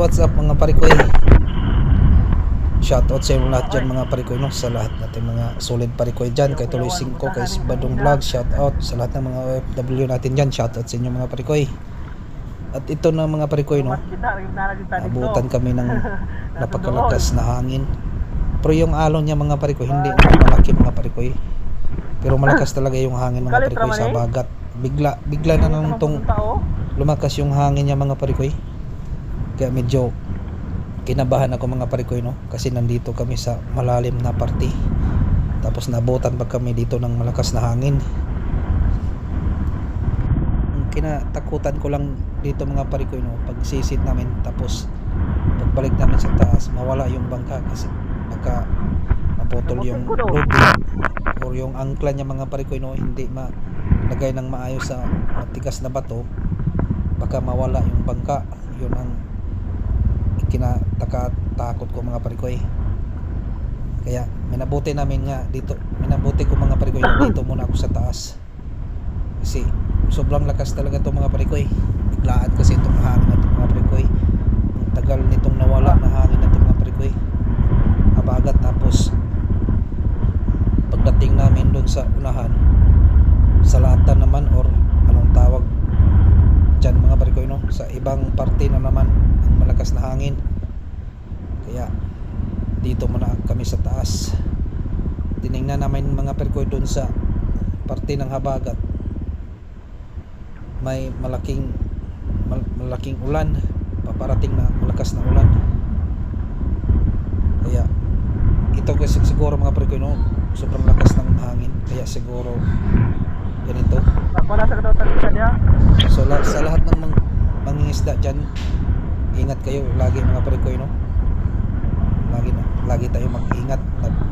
what's up mga parikoy? Shoutout sa inyo lahat dyan mga parikoy no? Sa lahat natin mga solid parikoy dyan. Kay Tuloy 5, kay Badong Vlog Shoutout. Sa lahat ng mga OFW natin dyan Shoutout sa inyo mga parikoy. At ito na mga parikoy no? Abutan kami ng napakalakas na hangin. Pero yung alon niya mga parikoy Hindi malaki mga parikoy. Pero malakas talaga yung hangin mga parikoy sa bagat. Bigla, bigla na nang tong lumakas yung hangin niya mga parikoy kaya medyo kinabahan ako mga parikoy no? Kasi nandito kami sa malalim na parte tapos nabutan pa kami dito ng malakas na hangin. Ang kinatakutan ko lang dito mga parikoy no? Pag sisit namin tapos pagbalik namin sa taas mawala yung bangka kasi baka maputol yung rope or yung angkla niya mga parikoy no? Hindi malagay ng maayos sa matigas na bato baka mawala yung bangka. Yun ang kinataka-takot ko mga parikoy. Kaya minabuti namin nga dito minabuti ko mga parikoy na dito muna ako sa taas. Kasi sobrang lakas talaga to mga parikoy. Biglaan kasi itong hangin na mga parikoy ang tagal nitong nawala na hangin na to mga parikoy abagat tapos pagdating namin doon sa unahan sa lata naman or anong tawag dyan mga parikoy no sa ibang parte na naman ang malakas na hangin kaya dito muna kami sa taas tinignan namin mga parikoy doon sa parte ng habagat may malaking mal- malaking ulan paparating na malakas na ulan kaya ito kasi siguro mga parikoy no sobrang lakas ng hangin kaya siguro ganito Wala sa katawag niya. So la- sa lahat ng mang mangingisda diyan, ingat kayo lagi mga parikoy no. Lagi lagi tayo mag-ingat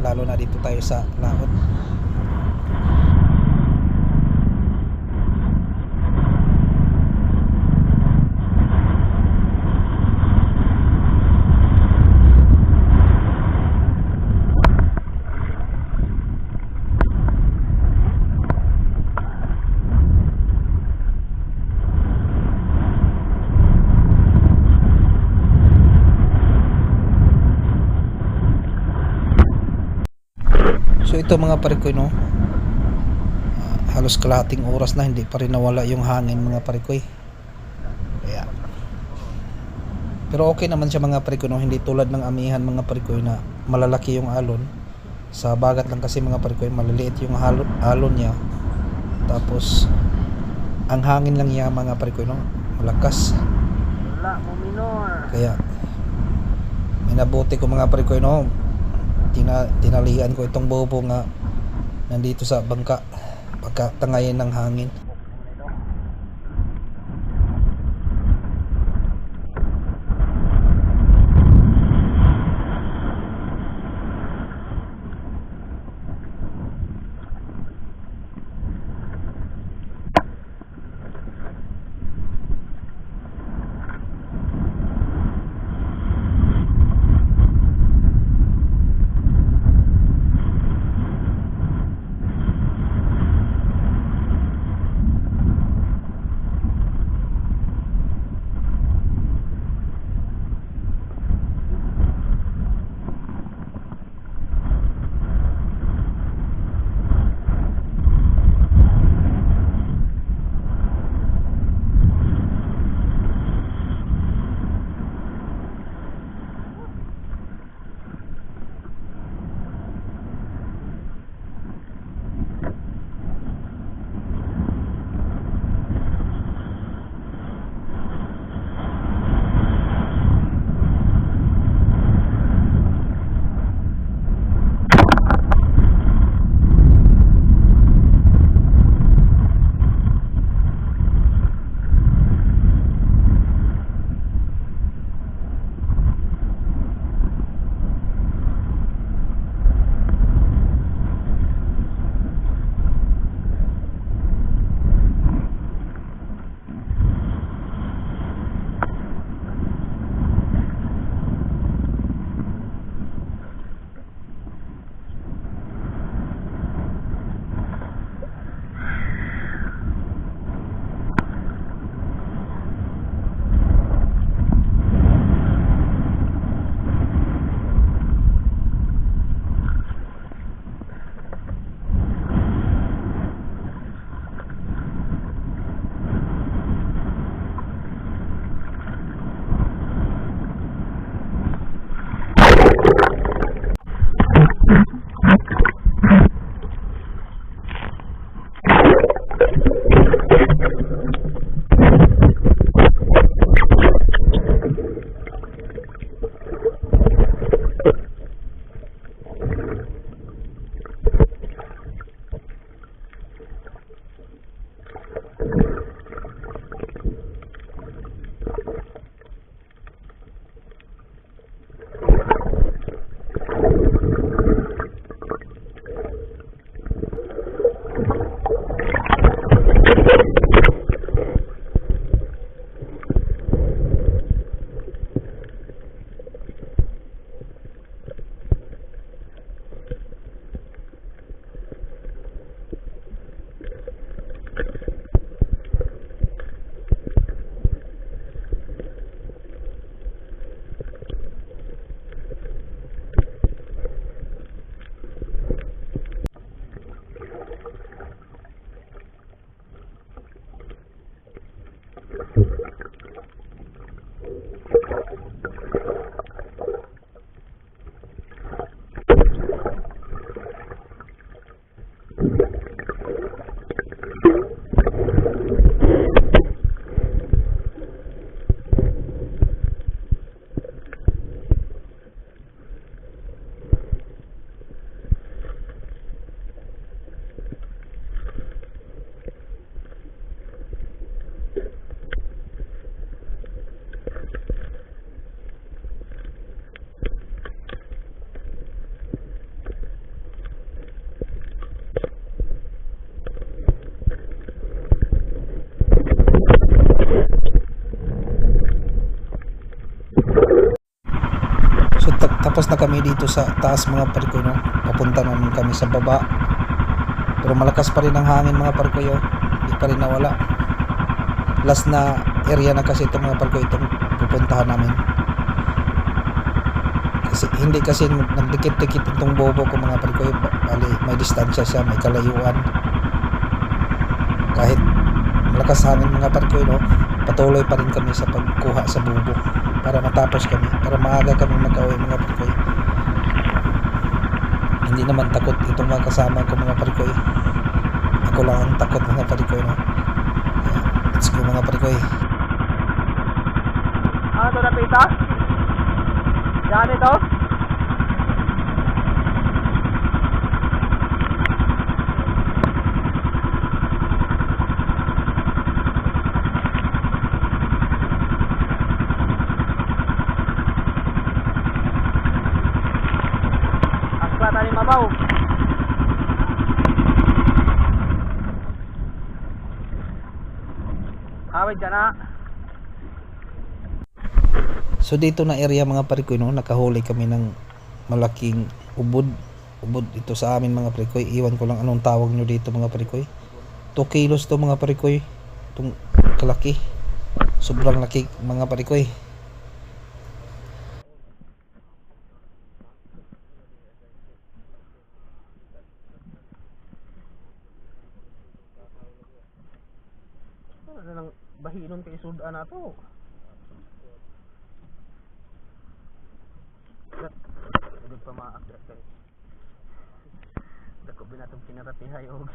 lalo na dito tayo sa laot. So ito mga parikoy no. ah, halos kalahating oras na hindi pa rin nawala yung hangin mga parikoy. Kaya pero okay naman siya mga parikoy no, hindi tulad ng amihan mga parikoy na malalaki yung alon. Sa bagat lang kasi mga parikoy maliliit yung alon niya. Tapos ang hangin lang niya mga parikoy no, malakas. Wala mo minor. Kaya minabuti ko mga parikoy no. Tina, tinalian ko itong bobo nga nandito sa bangka pagkatangayin ng hangin. Na kami dito sa taas mga parikoy no. Papunta naman kami sa baba. Pero malakas pa rin ang hangin mga parikoy oh. Hindi pa rin nawala. Last na area na kasi itong mga parikoy itong pupuntahan namin. Kasi, hindi kasi nagdikit-dikit itong bobo ko mga parikoy. Ba- Bali, may distansya siya, may kalayuan. Kahit malakas hangin mga parikoy no, patuloy pa rin kami sa pagkuha sa bubo para matapos kami, para maaga kami mag-away mga parikoy. Hindi naman takot itong mga kasama ko mga parikoy. Ako lang ang takot mga parikoy no. Kaya, let's go mga parikoy. Ano to napita? Yan ito? Mabaw. Awit dyan na. So dito na area mga parikoy no, nakahuli kami ng malaking ubod. Ubod ito sa amin mga parikoy. Iwan ko lang anong tawag nyo dito mga parikoy. 2 kilos to mga parikoy. Itong kalaki. Sobrang laki mga parikoy. Ano na lang bahinon kay sudan na to. Dugod pa maakda kay. Dako binatong kinaratihay og.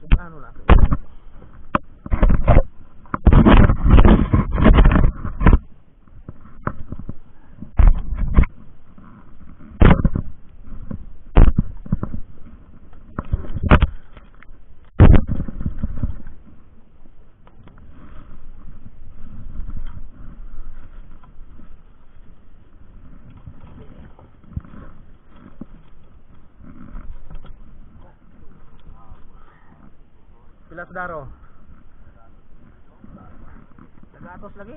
Sudano na. Pila sudaro? Nagatos lagi.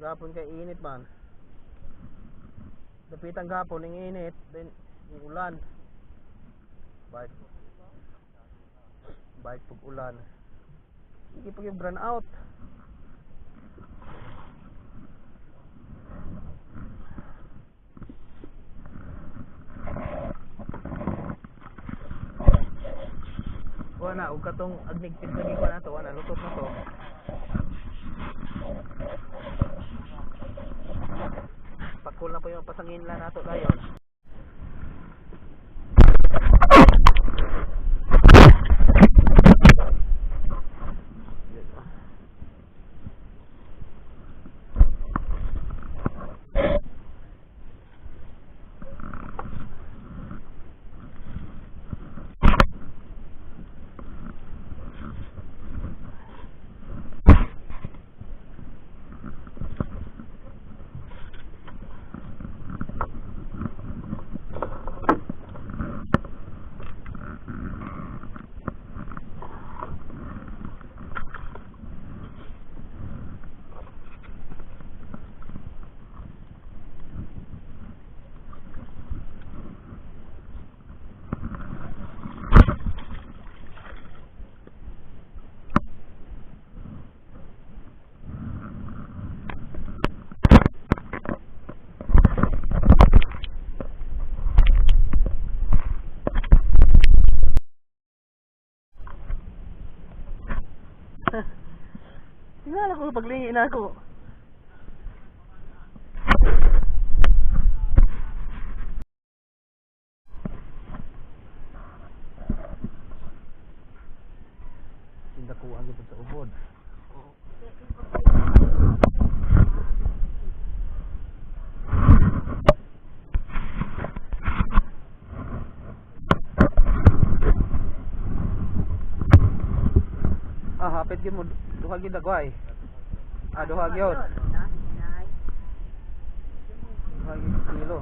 Gapon kay init man. Dapitan gapon ng init, then yung ulan. Bike. Bike pag ulan. Hindi pag yung burn out. Wala, ug katong agnigtig lagi ko na to, wala, lutot na to. Po yung pasangin lang nato dayon. Ako, paglingi na ako. Tinda ko sa ubod. Ah, hapit gyud mo duha gyud dagway. Ah, duha gyud. Duha gyud kilo.